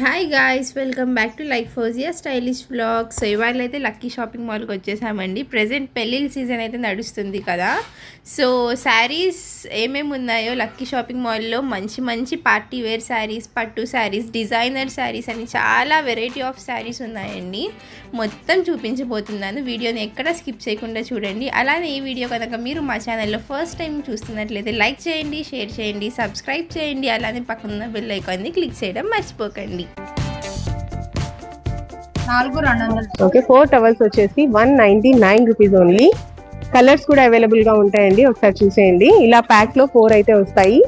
Hi guys welcome back to like Fozia stylish blog so ఇవాళ అయితే lucky shopping మాల్కి వచ్చేసామండి. ప్రజెంట్ పెళ్ళిళ్ళ సీజన్ అయితే నడుస్తుంది కదా. సో శారీస్ ఏమేమి ఉన్నాయో లక్కీ షాపింగ్ మాల్లో మంచి మంచి పార్టీ వేర్ శారీస్ పట్టు శారీస్ డిజైనర్ శారీస్ అని చాలా వెరైటీ ఆఫ్ శారీస్ ఉన్నాయండి. మొత్తం చూపించబోతున్నాను. వీడియోని ఎక్కడ స్కిప్ చేయకుండా చూడండి. అలానే ఈ వీడియో కనుక మీరు మా ఛానల్లో ఫస్ట్ టైం చూస్తున్నట్లయితే లైక్ చేయండి షేర్ చేయండి సబ్స్క్రైబ్ చేయండి. అలానే పక్కన బెల్ ఐకాన్ని క్లిక్ చేయడం మర్చిపోకండి. ఓకే ఫోర్ టవల్స్ వచ్చేసి one ninety nine rupees only colours కూడా అవైలబుల్గా ఉంటాయండి ఒకసారి చూసేయండి. ఇలా ప్యాక్లో ఫోర్ అయితే వస్తాయి.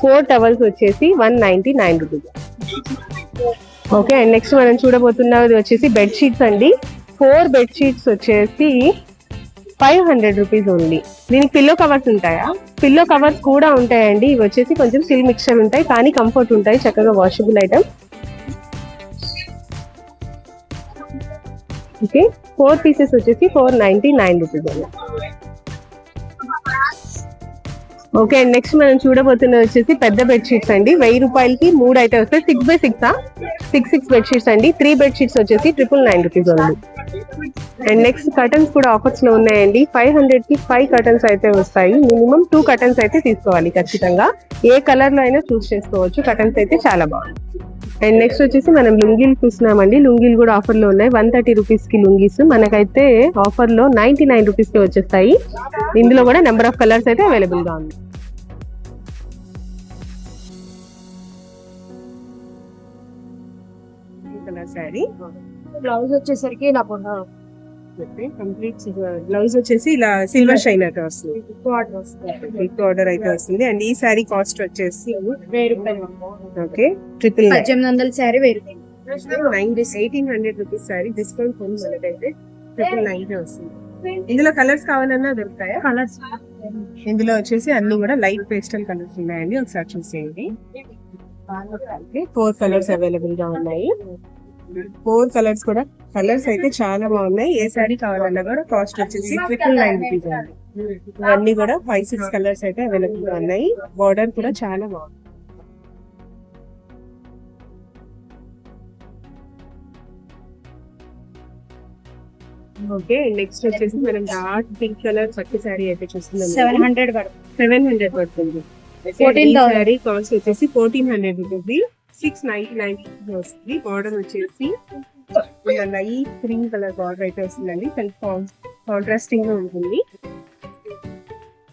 ఫోర్ టవల్స్ వచ్చేసి one ninety nine rupees okay and next మనం చూడబోతున్నది వచ్చేసి బెడ్ షీట్స్ అండి. ఫోర్ బెడ్ షీట్స్ వచ్చేసి ఫైవ్ హండ్రెడ్ రూపీస్ ఓన్లీ. దీనికి పిల్లో కవర్స్ ఉంటాయా? పిల్లో కవర్స్ కూడా ఉంటాయండి. ఇవి వచ్చేసి కొంచెం సిల్ మిక్చర్ ఉంటాయి. కానీ కంఫర్ట్ ఉంటాయి. చక్కగా washable item okay four pieces వచ్చేసి ఫోర్ నైన్టీ నైన్ రూపీస్ అండి ఓకే అండ్ నెక్స్ట్ మనం చూడబోతున్నది వచ్చేసి పెద్ద బెడ్ షీట్స్ అండి. వెయ్యి రూపాయలకి మూడు అయితే వస్తాయి. Six by six six six bed sheets అండి. త్రీ బెడ్ షీట్స్ వచ్చేసి ట్రిపుల్ నైన్ రూపీస్ ఉంది అండ్ నెక్స్ట్ కటన్స్ కూడా ఆఫర్స్లో ఉన్నాయండి. ఫైవ్ హండ్రెడ్కి ఫైవ్ కటన్స్ అయితే వస్తాయి. మినిమం టూ కటన్స్ అయితే తీసుకోవాలి ఖచ్చితంగా. ఏ కలర్లో అయినా చూస్ చేసుకోవచ్చు. కటన్స్ అయితే చాలా బాగుంది అండ్ నెక్స్ట్ వచ్చేసి మనం లుంగీలు చూస్తున్నామండి. లుంగీలు కూడా ఆఫర్లో ఉన్నాయి. వన్ థర్టీ రూపీస్కి లుంగీస్. మనకైతే ఆఫర్లో నైన్టీ నైన్ రూపీస్కి వచ్చేస్తాయి. ఇందులో కూడా నెంబర్ ఆఫ్ కలర్స్ అయితే అవైలబుల్గా ఉంది శారీ. బ్లౌజ్ వచ్చేసరికి ఇలా పొందా కంప్లీట్ బ్లౌజ్ వచ్చేసి ఇలా సిల్వర్ షైన్ అయితే వస్తుంది. బిగ్ ఆర్డర్ అయితే వస్తుంది. అండ్ ఈ శారీ కాస్ట్ వచ్చేసి ఓకే ట్రిపుల్ పద్దెనిమిది వందల శారీ వెయ్యి eighteen hundred rupees sorry discount ఉంది మనకైతే ట్రిపుల్ నైన్ వస్తుంది. ఇందులో కలర్స్ కావాలన్నా దొరుకుతాయా? కలర్స్ ఇందులో వచ్చేసి అన్ని కూడా లైట్ పేస్టల్ కలర్స్ ఉన్నాయండి. ఒకసారి చూసేయండి. ఫోర్ కలర్స్ అవైలబుల్గా ఉన్నాయి. ఫోర్ కలర్స్ కూడా. కలర్స్ అయితే చాలా బాగున్నాయి. ఏ సారీ కావాలన్నా కూడా కాస్ట్ వచ్చేసి ట్రిపుల్ నైన్ రూపీస్ అండి. ఇవన్నీ కూడా ఫైవ్ సిక్స్ కలర్స్ అయితే అవైలబుల్గా ఉన్నాయి. బార్డర్ కూడా చాలా బాగుంది. ఓకే నెక్స్ట్ వచ్చేసి మనం డార్క్ పింక్ కలర్ పట్టు శారీ అయితే చూస్తున్నాం సెవెన్ హండ్రెడ్ పడుతుంది. సెవెన్ హండ్రెడ్ పడుతుంది. 14,000. శారీ కాస్ట్ వచ్చేసి ఫోర్టీన్ హండ్రెడ్ ఉంటుంది సిక్స్ నైన్టీ నైన్ వస్తుంది బార్డర్ వచ్చేసి లైట్ గ్రీన్ కలర్ బార్డర్ అయితే వస్తుందండి. కాంట్రాస్టింగ్గా ఉంటుంది.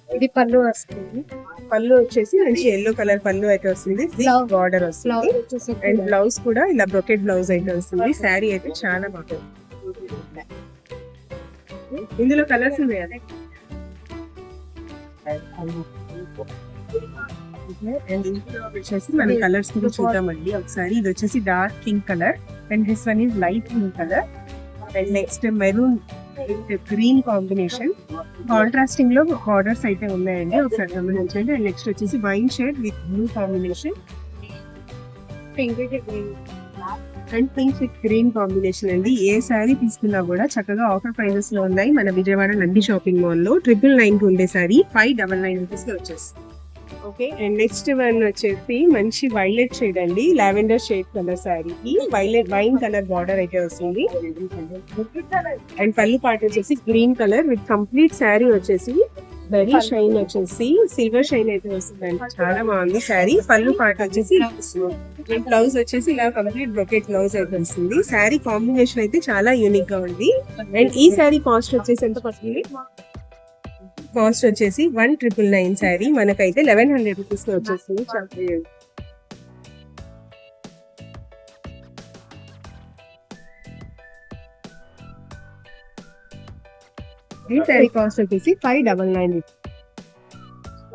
ఇది పళ్ళు వస్తుంది. పళ్ళు వచ్చేసి మంచి ఎల్లో కలర్ పళ్ళు అయితే వస్తుంది. బార్డర్ వస్తుంది. అండ్ బ్లౌజ్ కూడా ఇలా బ్రొకెట్ బ్లౌజ్ అయితే వస్తుంది. శారీ అయితే చాలా బాగుంది ఇందులో కలర్స్ ఉన్నాయా? And ఇందులో వచ్చేసి మనం కలర్స్ కూడా చూద్దామండి. ఒకసారి ఇది వచ్చేసి dark pink colour and this one is light pink colour and next maroon green combination కాంట్రాస్టింగ్లో borders అయితే ఉన్నాయండి. ఒకసారి గమనించండి. అండ్ నెక్స్ట్ వచ్చేసి wine shade with blue combination pink and pink with green combination అండి. ఏ శారీ తీసుకున్నా కూడా చక్కగా ఆఫర్ ప్రైజెస్లో ఉన్నాయి. మన విజయవాడ నంది షాపింగ్ మాల్లో ట్రిపుల్ నైన్కి ఉండే శారీ ఫైవ్ డబల్ నైన్ రూపీస్లో వచ్చేస్తుంది. ఓకే అండ్ నెక్స్ట్ వన్ వచ్చేసి మంచి వైలెట్ షేడ్ అండి. లావెండర్ షేడ్ కలర్ శారీకి వైలెట్ వైన్ కలర్ బార్డర్ అయితే వస్తుంది. అండ్ పళ్ళు పార్ట్ వచ్చేసి green colour with complete sari వచ్చేసి వెరీ షైన్ వచ్చేసి సిల్వర్ షైన్ అయితే వస్తుందండి. చాలా బాగుంది శారీ పళ్ళు పార్ట్ వచ్చేసి బ్లౌజ్ వచ్చేసి ఇలా కంప్లీట్ బ్రొకెట్ బ్లౌజ్ అయితే వస్తుంది. శారీ కాంబినేషన్ అయితే చాలా యూనిక్గా ఉంది. అండ్ ఈ శారీ కాస్ట్ వచ్చేసి ఎంత పడుతుంది? కాస్ట్ వచ్చేసి వన్ ట్రిపుల్ నైన్ శారీ. మనకైతే లెవెన్ హండ్రెడ్ రూపీస్లో వచ్చేస్తుంది చాలా ఈ శారీ కాస్ట్ వచ్చేసి five double nine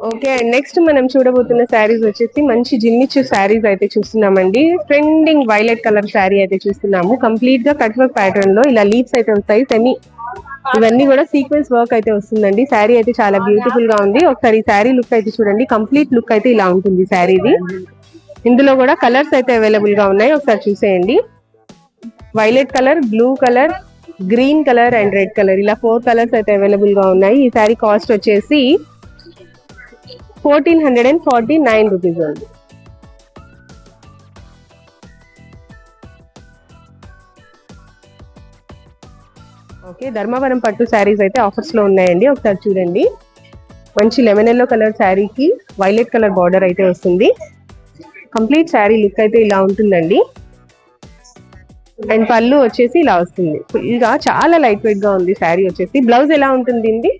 okay and next మనం చూడబోతున్న శారీస్ వచ్చేసి మంచి జిమ్మిచ్చు శారీస్ అయితే చూస్తున్నామండి. ట్రెండింగ్ వైలెట్ కలర్ శారీ అయితే చూస్తున్నాము. కంప్లీట్గా కట్ వర్క్ ప్యాటర్న్లో ఇలా లీవ్స్ అయితే వస్తాయి సెమీ ఇవన్నీ కూడా సీక్వెన్స్ వర్క్ అయితే వస్తుందండి. శారీ అయితే చాలా బ్యూటిఫుల్గా ఉంది. ఒకసారి ఈ శారీ లుక్ అయితే చూడండి. కంప్లీట్ లుక్ అయితే ఇలా ఉంటుంది శారీది ఇందులో కూడా కలర్స్ అయితే అవైలబుల్గా ఉన్నాయి. ఒకసారి చూసేయండి. Violet colour blue colour green colour and red colour ఇలా ఫోర్ కలర్స్ అయితే అవైలబుల్గా ఉన్నాయి. ఈ శారీ కాస్ట్ వచ్చేసి fourteen hundred and forty nine rupees ఉంది ఓకే ధర్మవరం పట్టు శారీస్ అయితే ఆఫర్స్లో ఉన్నాయండి. ఒకసారి చూడండి. మంచి లెమన్ ఎల్లో కలర్ శారీకి వైలెట్ కలర్ బార్డర్ అయితే వస్తుంది. కంప్లీట్ శారీ లుక్ అయితే ఇలా ఉంటుందండి. అండ్ పళ్ళు వచ్చేసి ఇలా వస్తుంది. ఫుల్ చాలా లైట్ వెయిట్గా ఉంది శారీ వచ్చేసి. బ్లౌజ్ ఎలా ఉంటుంది అండి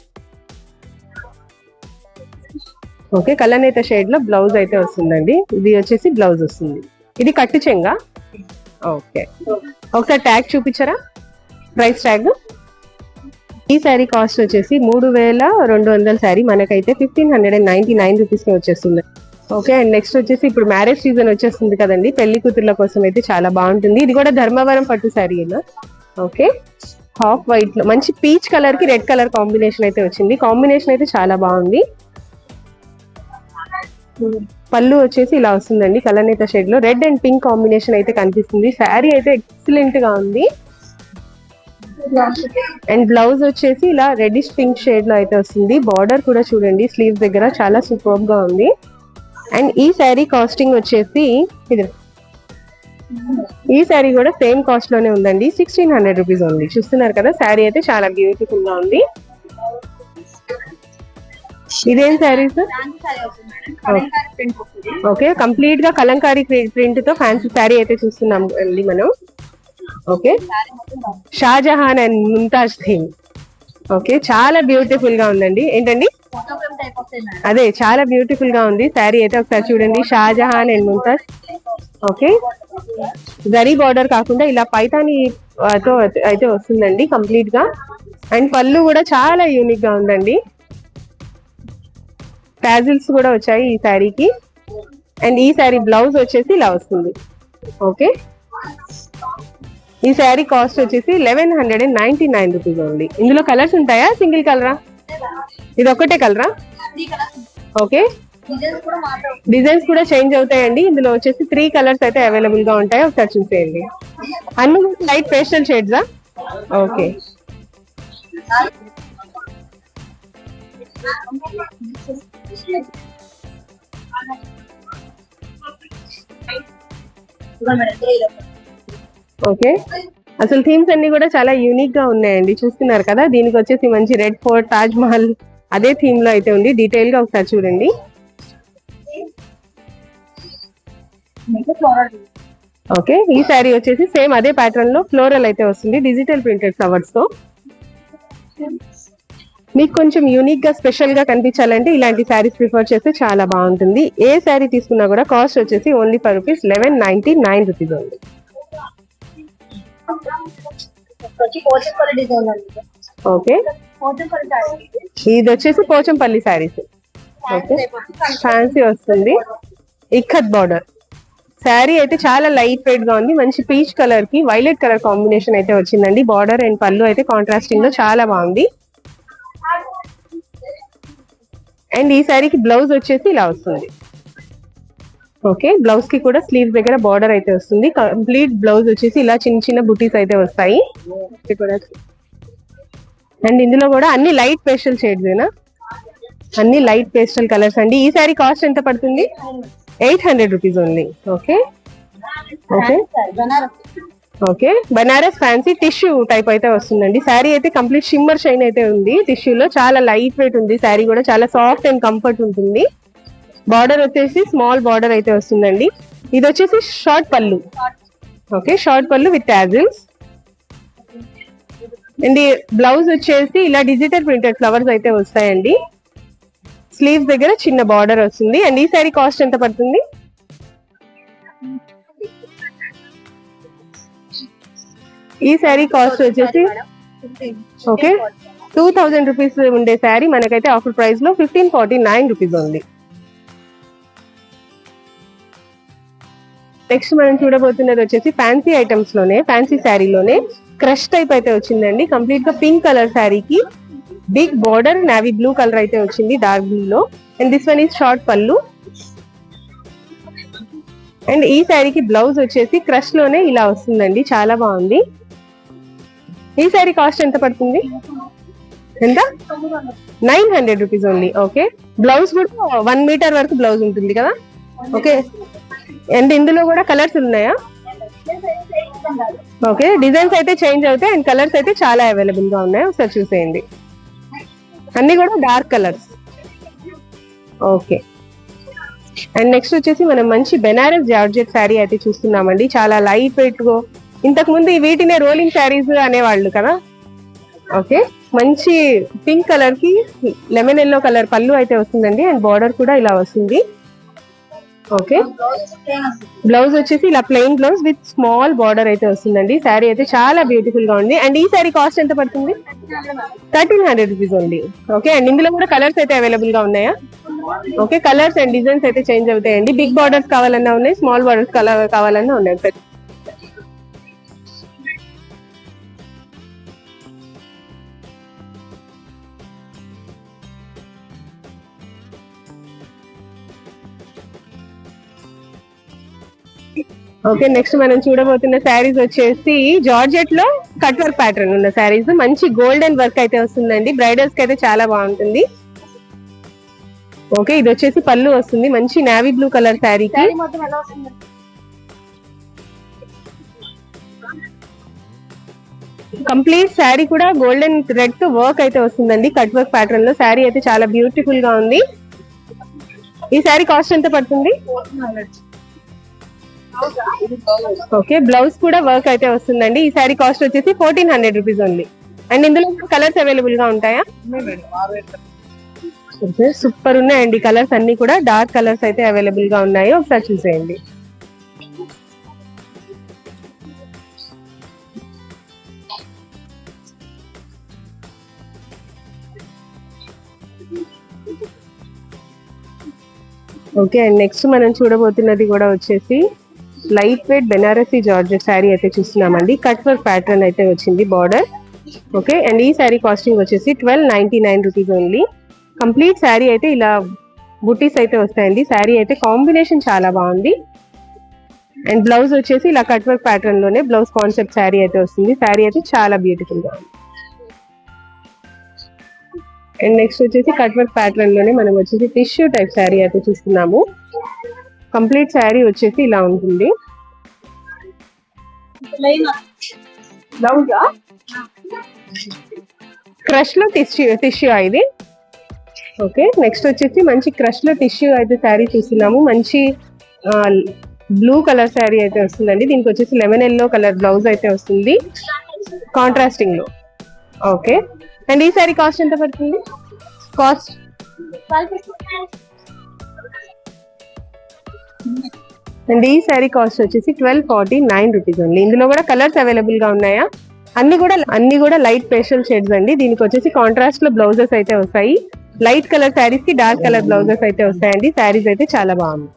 ఓకే కలనేత షేడ్లో బ్లౌజ్ అయితే వస్తుందండి. ఇది వచ్చేసి బ్లౌజ్ వస్తుంది. ఇది కట్టు చెంగా? ఓకే. ఒకసారి ట్యాగ్ చూపించరా? Price tag. ఈ శారీ కాస్ట్ వచ్చేసి మూడు వేల రెండు వందల శారీ. మనకైతే fifteen hundred and ninety nine రూపీస్కి వచ్చేస్తుంది. ఓకే అండ్ నెక్స్ట్ వచ్చేసి ఇప్పుడు మ్యారేజ్ సీజన్ వచ్చేస్తుంది కదండి. పెళ్ళి కూతుర్ల కోసం అయితే చాలా బాగుంటుంది. ఇది కూడా ధర్మవరం పట్టు శారీ ఓకే హాఫ్ వైట్లో మంచి పీచ్ కలర్కి రెడ్ కలర్ కాంబినేషన్ అయితే వచ్చింది. కాంబినేషన్ అయితే చాలా బాగుంది. పళ్ళు వచ్చేసి ఇలా వస్తుందండి కలనేత షేడ్లో. రెడ్ అండ్ పింక్ కాంబినేషన్ అయితే కనిపిస్తుంది. శారీ అయితే ఎక్సలెంట్గా ఉంది. అండ్ బ్లౌజ్ వచ్చేసి ఇలా రెడ్డిష్ పింక్ షేడ్లో అయితే వస్తుంది. బార్డర్ కూడా చూడండి స్లీవ్స్ దగ్గర చాలా సూపర్గా ఉంది. అండ్ ఈ శారీ కాస్టింగ్ వచ్చేసి ఇది. ఈ శారీ కూడా సేమ్ కాస్ట్లోనే ఉందండి. సిక్స్టీన్ హండ్రెడ్ రూపీస్ ఉంది. చూస్తున్నారు కదా శారీ అయితే చాలా బ్యూటిఫుల్గా ఉంది. ఇదేం శారీస్ ఓకే కంప్లీట్గా కలంకారీ ప్రింట్తో ఫ్యాన్సీ శారీ అయితే చూస్తున్నాం అండి మనం. Okay Shahjahan and Mumtaz theme okay చాలా బ్యూటిఫుల్గా ఉందండి. ఏంటండి? అదే చాలా బ్యూటిఫుల్గా ఉంది. శారీ అయితే ఒకసారి చూడండి. Shahjahan and Mumtaz okay zari border కాకుండా ఇలా పైతాని తో అయితే వస్తుందండి కంప్లీట్గా. అండ్ పళ్ళు కూడా చాలా యూనిక్గా ఉందండి. ప్యాజిల్స్ కూడా వచ్చాయి ఈ శారీకి అండ్ ఈ శారీ బ్లౌజ్ వచ్చేసి ఇలా వస్తుంది. ఓకే ఈ శారీ కాస్ట్ వచ్చేసి eleven hundred and ninety nine rupees ఉంది ఇందులో కలర్స్ ఉంటాయా? సింగిల్ కలరా ఇది ఒక్కటే కలరా ఓకే డిజైన్స్ కూడా చేంజ్ అవుతాయండి. ఇందులో వచ్చేసి త్రీ కలర్స్ అయితే అవైలబుల్గా ఉంటాయి. ఒకసారి చూసేయండి. అన్ని లైట్ పేస్టల్ షేడ్సా ఓకే ఓకే. అసలు థీమ్స్ అన్ని కూడా చాలా యూనిక్గా ఉన్నాయండి. చూస్తున్నారు కదా? దీనికి వచ్చేసి మంచి రెడ్ ఫోర్ట్ తాజ్ మహల్ అదే థీమ్లో అయితే ఉంది. డీటెయిల్గా ఒకసారి చూడండి. ఓకే. ఈ శారీ వచ్చేసి సేమ్ అదే ప్యాటర్న్లో ఫ్లోరల్ అయితే వస్తుంది. డిజిటల్ ప్రింటెడ్ ఫ్లవర్స్తో. మీకు కొంచెం యూనిక్గా స్పెషల్గా కనిపించాలంటే ఇలాంటి శారీస్ ప్రిఫర్ చేస్తే చాలా బాగుంటుంది. ఏ శారీ తీసుకున్నా కూడా కాస్ట్ వచ్చేసి only five rupees eleven ninety nine rupees ఉంది. ఓకే ఇది వచ్చేసి పోచంపల్లి శారీస్. ఓకే ఫ్యాన్సీ వస్తుంది. ఇక్కత్ బార్డర్ శారీ అయితే చాలా లైట్ వెయిట్గా ఉంది. మంచి పీచ్ కలర్కి వైలెట్ కలర్ కాంబినేషన్ అయితే వచ్చిందండి. బార్డర్ అండ్ పళ్ళు అయితే కాంట్రాస్టింగ్లో చాలా బాగుంది. అండ్ ఈ శారీకి బ్లౌజ్ వచ్చేసి ఇలా వస్తుంది. ఓకే బ్లౌజ్కి కూడా స్లీవ్స్ దగ్గర బార్డర్ అయితే వస్తుంది. కంప్లీట్ బ్లౌజ్ వచ్చేసి ఇలా చిన్న చిన్న బుటీస్ అయితే వస్తాయి. అండ్ ఇందులో కూడా అన్ని లైట్ పేస్టల్ షేడ్స్ అన్ని లైట్ పేస్టల్ కలర్స్ అండి. ఈ సారీ కాస్ట్ ఎంత పడుతుంది? Eight hundred rupees only okay. Okay. Okay. Banaras fancy tissue type అయితే వస్తుందండి. శారీ అయితే కంప్లీట్ షిమ్మర్ షైన్ అయితే ఉంది. టిష్యూలో చాలా లైట్ వెయిట్ ఉంది. శారీ కూడా చాలా సాఫ్ట్ అండ్ కంఫర్ట్ ఉంటుంది. బార్డర్ వచ్చేసి స్మాల్ బార్డర్ అయితే వస్తుందండి. ఇది వచ్చేసి షార్ట్ పళ్ళు. ఓకే షార్ట్ పళ్ళు విత్ యాజిల్స్ అండ్ బ్లౌజ్ వచ్చేసి ఇలా డిజిటల్ ప్రింటెడ్ ఫ్లవర్స్ అయితే వస్తాయండి. స్లీవ్స్ దగ్గర చిన్న బార్డర్ వస్తుంది. అండ్ ఈ శారీ కాస్ట్ ఎంత పడుతుంది? ఈ శారీ కాస్ట్ వచ్చేసి ఓకే టూ థౌజండ్ రూపీస్ ఉండే శారీ మనకైతే ఆఫర్ ప్రైస్లో ఫిఫ్టీన్ ఫార్టీ నైన్ రూపీస్ ఉంది. నెక్స్ట్ మనం చూడబోతున్నది వచ్చేసి ఫ్యాన్సీ ఐటమ్స్లోనే ఫ్యాన్సీ శారీలోనే క్రష్ టైప్ అయితే వచ్చిందండి. కంప్లీట్గా పింక్ కలర్ శారీకి big border navy blue colour అయితే వచ్చింది డార్క్ బ్లూ లో and this one is short పళ్ళు. అండ్ ఈ శారీకి బ్లౌజ్ వచ్చేసి క్రష్లోనే ఇలా వస్తుందండి. చాలా బాగుంది. ఈ శారీ కాస్ట్ ఎంత పడుతుంది? ఎంత? Nine hundred rupees only okay blouse కూడా వన్ మీటర్ వరకు బ్లౌజ్ ఉంటుంది కదా? ఓకే అండ్ ఇందులో కూడా కలర్స్ ఉన్నాయా? ఓకే డిజైన్స్ అయితే చేంజ్ అవుతాయి అండ్ కలర్స్ అయితే చాలా అవైలబుల్గా ఉన్నాయి. ఒకసారి చూసేయండి. అన్ని కూడా dark colours. Okay. And next వచ్చేసి మనం మంచి బెనారస్ జార్జెట్ శారీ అయితే చూస్తున్నామండి. చాలా లైట్ వెయిట్ గో ఇంతకు ముందు వీటినే రోలింగ్ శారీస్ అనేవాళ్ళు కదా? ఓకే. మంచి పింక్ కలర్కి లెమన్ ఎల్లో కలర్ పళ్ళు అయితే వస్తుందండి. అండ్ బార్డర్ కూడా ఇలా వస్తుంది. ఓకే బ్లౌజ్ వచ్చేసి ఇలా plain blouse with small border అయితే వస్తుందండి. శారీ అయితే చాలా బ్యూటిఫుల్గా ఉంది. అండ్ ఈ శారీ కాస్ట్ ఎంత పడుతుంది? Thirteen hundred rupees only okay and ఇందులో కూడా కలర్స్ అయితే అవైలబుల్గా ఉన్నాయా? ఓకే కలర్స్ అండ్ డిజైన్స్ అయితే చేంజ్ అవుతాయండి. బిగ్ బార్డర్స్ కావాలన్నా ఉన్నాయి స్మాల్ బార్డర్స్ కలర్ కావాలన్నా ఉన్నాయి. ఓకే నెక్స్ట్ మనం చూడబోతున్న శారీస్ వచ్చేసి జార్జెట్లో కట్ వర్క్ ప్యాటర్న్ ఉన్న శారీస్. మంచి గోల్డెన్ వర్క్ అయితే వస్తుందండి. బ్రైడల్స్కి అయితే చాలా బాగుంటుంది. ఓకే ఇది వచ్చేసి పళ్ళు వస్తుంది. మంచి నావీ బ్లూ కలర్ శారీకి. కంప్లీట్ శారీ కూడా గోల్డెన్ రెడ్తో వర్క్ అయితే వస్తుందండి. కట్ వర్క్ ప్యాటర్న్లో శారీ అయితే చాలా బ్యూటిఫుల్గా ఉంది. ఈ శారీ కాస్ట్ ఎంత పడుతుంది? ఓకే బ్లౌజ్ కూడా వర్క్ అయితే వస్తుందండి. ఈ సారీ కాస్ట్ వచ్చేసి ఫోర్టీన్ హండ్రెడ్ రూపీస్ ఉంది అండ్ ఇందులో కలర్స్ అవైలబుల్గా ఉంటాయా? సూపర్ ఉన్నాయండి కలర్స్ అన్ని కూడా. డార్క్ కలర్స్ అయితే అవైలబుల్గా ఉన్నాయి. ఒకసారి చూసేయండి. ఓకే అండ్ నెక్స్ట్ మనం చూడబోతున్నది కూడా వచ్చేసి light weight Banarasi georgette sari అయితే చూస్తున్నామండి. కట్ వర్క్ ప్యాటర్న్ అయితే వచ్చింది బార్డర్. ఓకే అండ్ ఈ శారీ కాస్టింగ్ వచ్చేసి twelve ninety nine rupees only. Complete sari అయితే ఇలా బుటీస్ అయితే వస్తాయండి. శారీ అయితే కాంబినేషన్ చాలా బాగుంది. అండ్ బ్లౌజ్ వచ్చేసి ఇలా కట్ వర్క్ ప్యాటర్న్లోనే బ్లౌజ్ కాన్సెప్ట్ శారీ అయితే వస్తుంది. శారీ అయితే చాలా బ్యూటిఫుల్గా ఉంది. అండ్ నెక్స్ట్ వచ్చేసి కట్ వర్క్ ప్యాటర్న్లోనే మనం వచ్చేసి టిష్యూ టైప్ శారీ అయితే చూస్తున్నాము. కంప్లీట్ శారీ వచ్చేసి ఇలా ఉంటుంది. క్రష్లో టిష్యూ టిష్యూ ఇది? ఓకే నెక్స్ట్ వచ్చేసి మంచి క్రష్లో టిష్యూ అయితే శారీ చూస్తున్నాము. మంచి బ్లూ కలర్ శారీ అయితే వస్తుందండి. దీనికి వచ్చేసి లెమన్ ఎల్లో కలర్ బ్లౌజ్ అయితే వస్తుంది. కాంట్రాస్టింగ్లో. ఓకే అండ్ ఈ శారీ కాస్ట్ ఎంత పడుతుంది? కాస్ట్ అండ్ ఈ శారీ కాస్ట్ వచ్చేసి ట్వెల్వ్ ఫార్టీ నైన్ రూపీస్ అండి ఇందులో కూడా కలర్స్ అవైలబుల్గా ఉన్నాయా? అన్ని కూడా అన్ని కూడా లైట్ పేషల్ షేడ్స్ అండి. దీనికి వచ్చేసి కాంట్రాస్ట్లో బ్లౌజెస్ అయితే వస్తాయి. లైట్ కలర్ శారీస్కి డార్క్ కలర్ బ్లౌజెస్ అయితే వస్తాయండి. శారీస్ అయితే చాలా బాగుంది.